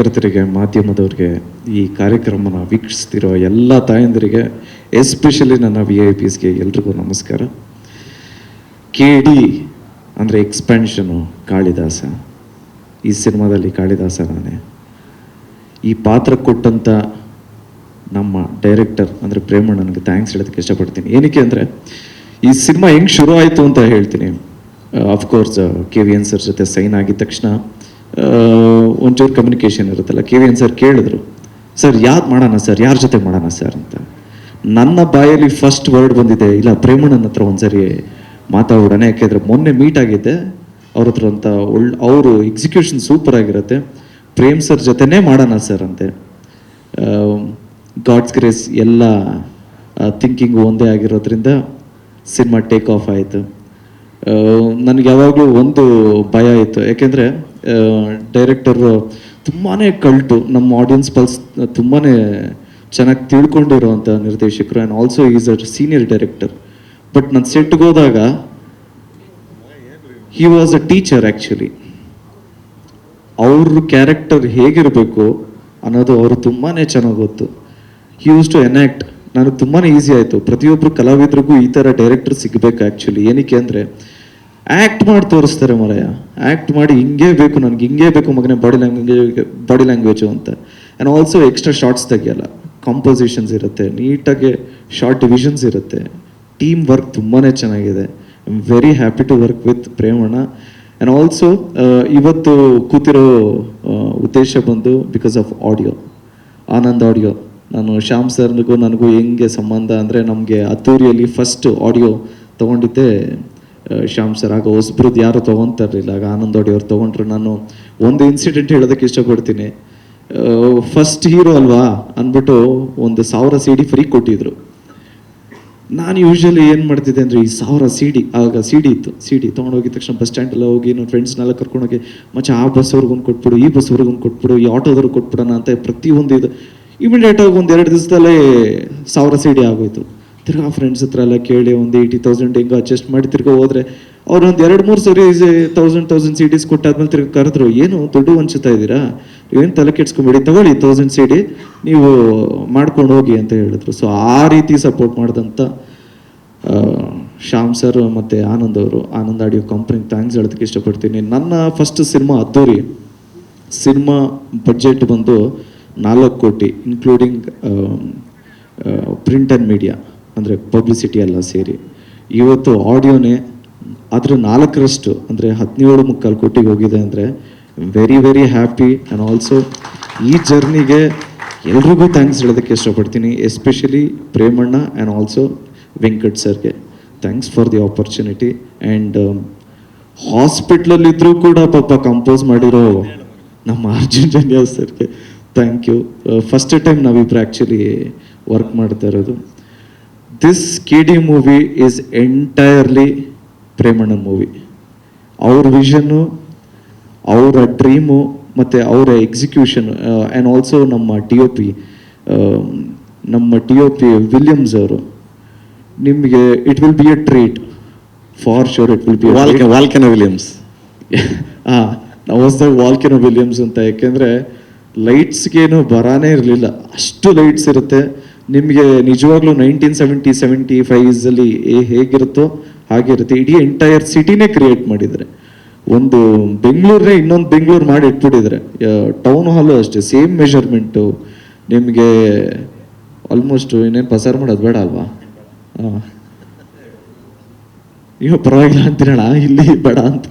ಪತ್ರಕರ್ತರಿಗೆ ಮಾಧ್ಯಮದವ್ರಿಗೆ ಈ ಕಾರ್ಯಕ್ರಮನ ವೀಕ್ಷಿಸ್ತಿರೋ ಎಲ್ಲ ತಾಯಂದಿರಿಗೆ ಎಸ್ಪೆಷಲಿ ನನ್ನ ವಿ ಐ ಪಿಸ್ಗೆ ಎಲ್ರಿಗೂ ನಮಸ್ಕಾರ. ಕೆ ಡಿ ಅಂದರೆ ಎಕ್ಸ್ಪ್ಯಾನ್ಷನು ಕಾಳಿದಾಸ. ಈ ಸಿನಿಮಾದಲ್ಲಿ ಕಾಳಿದಾಸ ನಾನೇ. ಈ ಪಾತ್ರ ಕೊಟ್ಟಂಥ ನಮ್ಮ ಡೈರೆಕ್ಟರ್ ಅಂದರೆ ಪ್ರೇಮಣ್ಣನಿಗೆ ಥ್ಯಾಂಕ್ಸ್ ಹೇಳೋದಕ್ಕೆ ಇಷ್ಟಪಡ್ತೀನಿ. ಏನಕ್ಕೆ ಅಂದರೆ, ಈ ಸಿನಿಮಾ ಹೆಂಗೆ ಶುರು ಆಯಿತು ಅಂತ ಹೇಳ್ತೀನಿ. Of course K V N sir ಜೊತೆ ಸೈನ್ ಆಗಿದ ತಕ್ಷಣ ಒಂಚೂರು ಕಮ್ಯುನಿಕೇಷನ್ ಇರುತ್ತಲ್ಲ ಕೆ ವಿ ಎನ್ ಸರ್ ಕೇಳಿದ್ರು ಸರ್ ಯಾವ್ದು ಮಾಡೋಣ ಸರ್ ಯಾರ ಜೊತೆ ಮಾಡೋಣ ಸರ್ ಅಂತ. ನನ್ನ ಬಾಯಲ್ಲಿ ಫಸ್ಟ್ ವರ್ಡ್ ಬಂದಿದೆ, ಇಲ್ಲ, ಪ್ರೇಮಣ್ಣನ ಹತ್ರ ಒಂದ್ಸರಿ ಮಾತಾಡೋಣ. ಯಾಕೆಂದರೆ ಮೊನ್ನೆ ಮೀಟ್ ಆಗಿದ್ದೆ, ಅವ್ರ ಹತ್ರ ಅಂತ ಒಳ್ಳೆ ಅವರು ಎಕ್ಸಿಕ್ಯೂಷನ್ ಸೂಪರ್ ಆಗಿರುತ್ತೆ, ಪ್ರೇಮ್ ಸರ್ ಜೊತೆನೇ ಮಾಡೋಣ ಸರ್ ಅಂತೆ. ಗಾಡ್ಸ್ ಗ್ರೇಸ್ ಎಲ್ಲ ಥಿಂಕಿಂಗ್ ಒಂದೇ ಆಗಿರೋದ್ರಿಂದ ಸಿನಿಮಾ ಟೇಕ್ ಆಫ್ ಆಯಿತು. ನನಗೆ ಯಾವಾಗಲೂ ಒಂದು ಭಯ ಇತ್ತು. ಯಾಕೆಂದರೆ ಡೈರೆಕ್ಟರ್ ತುಂಬಾ ಕಲ್ಟು ನಮ್ಮ ಆಡಿಯನ್ಸ್ ಪಲ್ಸ್ ತುಂಬಾ ಚೆನ್ನಾಗಿ ತಿಳ್ಕೊಂಡಿರೋವಂಥ ನಿರ್ದೇಶಕರು and also is a senior director but ನಾನು ಸೆಟ್ಗೆ ಹೋದಾಗ he was a teacher actually ಅವ್ರ ಕ್ಯಾರೆಕ್ಟರ್ ಹೇಗಿರಬೇಕು ಅನ್ನೋದು ಅವರು ತುಂಬಾ ಚೆನ್ನಾಗಿ ಗೊತ್ತು. ಹಿ ಯೂಸ್ ಟು ಎನ್ಯಾಕ್ಟ್ ನನಗೆ ತುಂಬಾ ಈಸಿ ಆಯಿತು. ಪ್ರತಿಯೊಬ್ಬರು ಕಲಾವಿದ್ರಿಗೂ ಈ ಥರ ಡೈರೆಕ್ಟರ್ ಸಿಗಬೇಕು ಆ್ಯಕ್ಚುಲಿ ಏನಕ್ಕೆ ಅಂದರೆ ಆ್ಯಕ್ಟ್ ಮಾಡಿ ತೋರಿಸ್ತಾರೆ ಮರಯ್ಯ ಆ್ಯಕ್ಟ್ ಮಾಡಿ ಹಿಂಗೇ ಬೇಕು ನನಗೆ, ಹಿಂಗೆ ಬೇಕು ಮಗನೇ ಬಾಡಿ ಲ್ಯಾಂಗ್ವೇಜ್ ಬಾಡಿ ಲ್ಯಾಂಗ್ವೇಜು ಅಂತ. ಆ್ಯಂಡ್ ಆಲ್ಸೋ ಎಕ್ಸ್ಟ್ರಾ ಶಾರ್ಟ್ಸ್ ತೆಗಿಯಲ್ಲ. ಕಾಂಪೋಸಿಷನ್ಸ್ ಇರುತ್ತೆ, ನೀಟಾಗಿ ಶಾರ್ಟ್ ಡಿವಿಷನ್ಸ್ ಇರುತ್ತೆ. ಟೀಮ್ ವರ್ಕ್ ತುಂಬಾ ಚೆನ್ನಾಗಿದೆ. I am very happy to work with Premanna and also ಇವತ್ತು ಕೂತಿರೋ ಉದ್ದೇಶ ಬಂದು because of audio Anand audio ನಾನು ಶ್ಯಾಮ್ ಸರ್ನಿಗೂ ನನಗೂ ಹೆಂಗೆ ಸಂಬಂಧ ಅಂದರೆ ನಮಗೆ ಅದ್ದೂರಿಯಲ್ಲಿ ಫಸ್ಟ್ ಆಡಿಯೋ ತೊಗೊಂಡಿದ್ದೆ. ಶ್ಯಾಮ್ ಸರ್, ಆಗ ಹೊಸಬ್ರದ್ದು ಯಾರು ತೊಗೊತಾ ಆಗ ಆನಂದ್ ಅವ್ರು ತೊಗೊಂಡ್ರು. ನಾನು ಒಂದು ಇನ್ಸಿಡೆಂಟ್ ಹೇಳೋದಕ್ಕೆ ಇಷ್ಟಪಡ್ತೀನಿ. ಫಸ್ಟ್ ಹೀರೋ ಅಲ್ವಾ ಅಂದ್ಬಿಟ್ಟು ಒಂದು ಸಾವಿರ ಸಿ ಡಿ ಫ್ರೀ ಕೊಟ್ಟಿದ್ರು. ನಾನು ಯೂಶ್ವಲಿ ಏನು ಮಾಡ್ತಿದ್ದೆ ಅಂದರೆ ಈ ಸಾವಿರ ಸಿ ಡಿ ಆಗ ಸಿ ಡಿ ಇತ್ತು. ಸಿ ಡಿ ತೊಗೊಂಡೋಗಿದ ತಕ್ಷಣ ಬಸ್ ಸ್ಟ್ಯಾಂಡೆಲ್ಲ ಹೋಗಿ ನನ್ನ ಫ್ರೆಂಡ್ಸ್ನೆಲ್ಲ ಕರ್ಕೊಂಡೋಗಿ, ಮಚ್ಚ, ಆ ಬಸ್ವರೆಗೆ ಒಂದು ಕೊಟ್ಬಿಡು, ಈ ಬಸ್ವರ್ಗೊಂದು ಕೊಟ್ಬಿಡು, ಈ ಆಟೋದವ್ರಿಗೆ ಕೊಟ್ಬಿಡೋಣ ಅಂತ ಪ್ರತಿಯೊಂದು ಇದು. ಇಮಿಡಿಯೇಟಾಗಿ ಒಂದು ಎರಡು ದಿವಸದಲ್ಲೇ ಸಾವಿರ ಸಿ ಡಿ ಆಗೋಯ್ತು. ತಿರ್ಗಾ ಫ್ರೆಂಡ್ಸ್ ಹತ್ರ ಎಲ್ಲ ಕೇಳಿ ಒಂದು ಏಯ್ಟಿ ತೌಸಂಡ್ ಹೆಂಗೆ ಅಡ್ಜಸ್ಟ್ ಮಾಡಿ ತಿರ್ಗಾ ಹೋದ್ರೆ ಅವ್ರು ಒಂದು ಎರಡು ಮೂರು ಸರಿ ತೌಸಂಡ್ ತೌಸಂಡ್ ಸಿ ಡಿಸ್ ಕೊಟ್ಟಾದ್ಮೇಲೆ ತಿರ್ಗಿ ಕರೆದ್ರು, ಏನು ದುಡ್ಡು ಹಂಚುತ್ತಾ ಇದ್ದೀರಾ? ಏನು ತಲೆ ಕೆಡ್ಸ್ಕೊಂಬೇಡಿ, ತಗೊಳ್ಳಿ ತೌಸಂಡ್ ಸಿ ಡಿ ನೀವು ಮಾಡ್ಕೊಂಡು ಹೋಗಿ ಅಂತ ಹೇಳಿದ್ರು. ಸೊ ಆ ರೀತಿ ಸಪೋರ್ಟ್ ಮಾಡಿದಂಥ ಶ್ಯಾಮ್ ಸರ್ ಮತ್ತು ಆನಂದ್ ಅವರು, ಆನಂದ್ ಆಡಿಯೋ ಕಂಪ್ನಿ ಥ್ಯಾಂಕ್ಸ್ ಹೇಳೋದಕ್ಕೆ ಇಷ್ಟಪಡ್ತೀನಿ. ನನ್ನ first cinema Addhuri. Cinema budget ಬಂದು ನಾಲ್ಕು ಕೋಟಿ ಇನ್ಕ್ಲೂಡಿಂಗ್ ಪ್ರಿಂಟ್ ಆ್ಯಂಡ್ ಮೀಡಿಯಾ ಅಂದರೆ ಪಬ್ಲಿಸಿಟಿ ಎಲ್ಲ ಸೇರಿ. ಇವತ್ತು ಆಡಿಯೋನೇ ಅದರ ನಾಲ್ಕರಷ್ಟು ಅಂದರೆ ಹದಿನೇಳು ಮುಕ್ಕಾಲು ಕೋಟಿಗೆ ಹೋಗಿದೆ ಅಂದರೆ very very happy and also ಈ ಜರ್ನಿಗೆ ಎಲ್ರಿಗೂ ಥ್ಯಾಂಕ್ಸ್ ಹೇಳೋದಕ್ಕೆ ಇಷ್ಟಪಡ್ತೀನಿ. Especially Premanna and also Venkat ಸರ್ಗೆ thanks for the opportunity and ಹಾಸ್ಪಿಟ್ಲಲ್ಲಿದ್ದರೂ ಕೂಡ ಪಾಪ ಕಂಪೋಸ್ ಮಾಡಿರೋ ನಮ್ಮ ಅರ್ಜುನ್ ಜನ್ಯಾ ಸರ್ಗೆ ಥ್ಯಾಂಕ್ ಯು ಫಸ್ಟ್ ಟೈಮ್ ನಾವಿಬ್ಬರು ಆ್ಯಕ್ಚುಲಿ ವರ್ಕ್ ಮಾಡ್ತಾ ಇರೋದು. This K D movie is entirely Premanna movie ಅವ್ರ ವಿಷನ್ನು ಅವರ ಡ್ರೀಮು ಮತ್ತು ಅವರ ಎಕ್ಸಿಕ್ಯೂಷನ್ ಆ್ಯಂಡ್ ಆಲ್ಸೋ ನಮ್ಮ ಡಿ ಒ ಪಿ ನಮ್ಮ ಡಿ ಒ ಪಿ ವಿಲಿಯಮ್ಸ್ ಅವರು ನಿಮಗೆ it will be a treat for sure it will be ವಾಲ್ಕೆ ವಾಲ್ಕೆನ ವಿಲಿಯಮ್ಸ್ ಹಾಂ ನಾವು ಹೊಸ್ದಾಗ ವಾಲ್ಕೆನ ವಿಲಿಯಮ್ಸ್ ಅಂತ ಯಾಕೆಂದರೆ ಲೈಟ್ಸ್ಗೇನು ಬರಾನೇ ಇರಲಿಲ್ಲ. ಅಷ್ಟು ಲೈಟ್ಸ್ ಇರುತ್ತೆ. ನಿಮಗೆ ನಿಜವಾಗ್ಲೂ ನೈನ್ಟೀನ್ ಸೆವೆಂಟಿ ಸೆವೆಂಟಿ ಫೈವ್ಸಲ್ಲಿ ಹೇಗಿರುತ್ತೋ ಹಾಗೆ ಇರುತ್ತೆ. ಇಡೀ ಎಂಟೈರ್ ಸಿಟಿನೇ ಕ್ರಿಯೇಟ್ ಮಾಡಿದರೆ ಒಂದು ಬೆಂಗಳೂರನ್ನೇ ಇನ್ನೊಂದು ಬೆಂಗಳೂರು ಮಾಡಿ ಇಟ್ಬಿಟ್ಟಿದ್ರೆ ಟೌನ್ ಹಾಲು ಅಷ್ಟೇ ಸೇಮ್ ಮೆಷರ್ಮೆಂಟು ನಿಮಗೆ ಆಲ್ಮೋಸ್ಟ್ ಇನ್ನೇನು ಪಸಾರ ಮಾಡೋದು ಬೇಡ ಅಲ್ವಾ? ಹಾಂ ನೀವು ಪರವಾಗಿಲ್ಲ ಅಂತಿರೋಣ ಇಲ್ಲಿ ಬೇಡ ಅಂತ.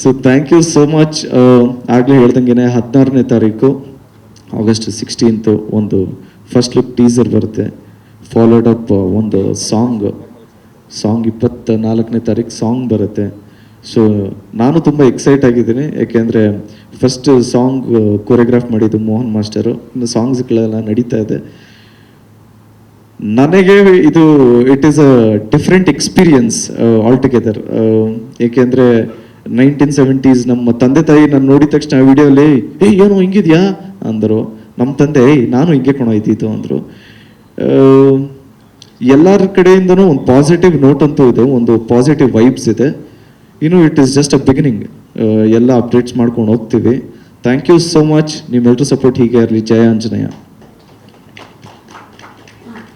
So thank you so much ಆಗಲೇ ಹೇಳ್ದಂಗೆ ಹದಿನಾರನೇ ತಾರೀಕು, ಆಗಸ್ಟ್ ಸಿಕ್ಸ್ಟೀನ್ತು ಒಂದು ಫಸ್ಟ್ ಲುಕ್ ಟೀಸರ್ ಬರುತ್ತೆ. ಫಾಲೋಡ್ ಅಪ್ ಒಂದು ಸಾಂಗ್ ಸಾಂಗ್ ಇಪ್ಪತ್ತ ನಾಲ್ಕನೇ ತಾರೀಕು ಸಾಂಗ್ ಬರುತ್ತೆ. ಸೊ ನಾನು ತುಂಬ ಎಕ್ಸೈಟ್ ಆಗಿದ್ದೀನಿ. ಯಾಕೆಂದರೆ ಫಸ್ಟ್ ಸಾಂಗ್ ಕೊರಿಯೋಗ್ರಾಫ್ ಮಾಡಿದ್ದು ಮೋಹನ್ ಮಾಸ್ಟರು. ಇನ್ನು ಸಾಂಗ್ಸ್ಗಳೆಲ್ಲ ನಡೀತಾ ಇದೆ. ನನಗೆ ಇದು it is a different experience all together ಏಕೆಂದರೆ ನೈನ್ಟೀನ್ ಸೆವೆಂಟೀಸ್ ನಮ್ಮ ತಂದೆ ತಾಯಿ ನಾನು ನೋಡಿದ ತಕ್ಷಣ ವಿಡಿಯೋಲಿ ಏಯ್, ಏನು ಹಿಂಗಿದ್ಯಾ? ಅಂದರು. ನಮ್ಮ ತಂದೆ ನಾನು ಹಿಂಗೆ ಕಣೋ ಇದ್ದಿದ್ದು ಅಂದರು ಎಲ್ಲರ ಕಡೆಯಿಂದನೂ ಒಂದು ಪಾಸಿಟಿವ್ ನೋಟ್ ಅಂತೂ ಇದೆ, ಒಂದು ಪಾಸಿಟಿವ್ ವೈಬ್ಸ್ ಇದೆ. ಇನ್ನು it is just a beginning ಎಲ್ಲ ಅಪ್ಡೇಟ್ಸ್ ಮಾಡ್ಕೊಂಡು ಹೋಗ್ತೀವಿ. ಥ್ಯಾಂಕ್ ಯು ಸೋ ಮಚ್ ನಿಮ್ಮೆಲ್ಲರೂ ಸಪೋರ್ಟ್ ಹೀಗೆ ಇರಲಿ. ಜಯ ಆಂಜನೇಯ.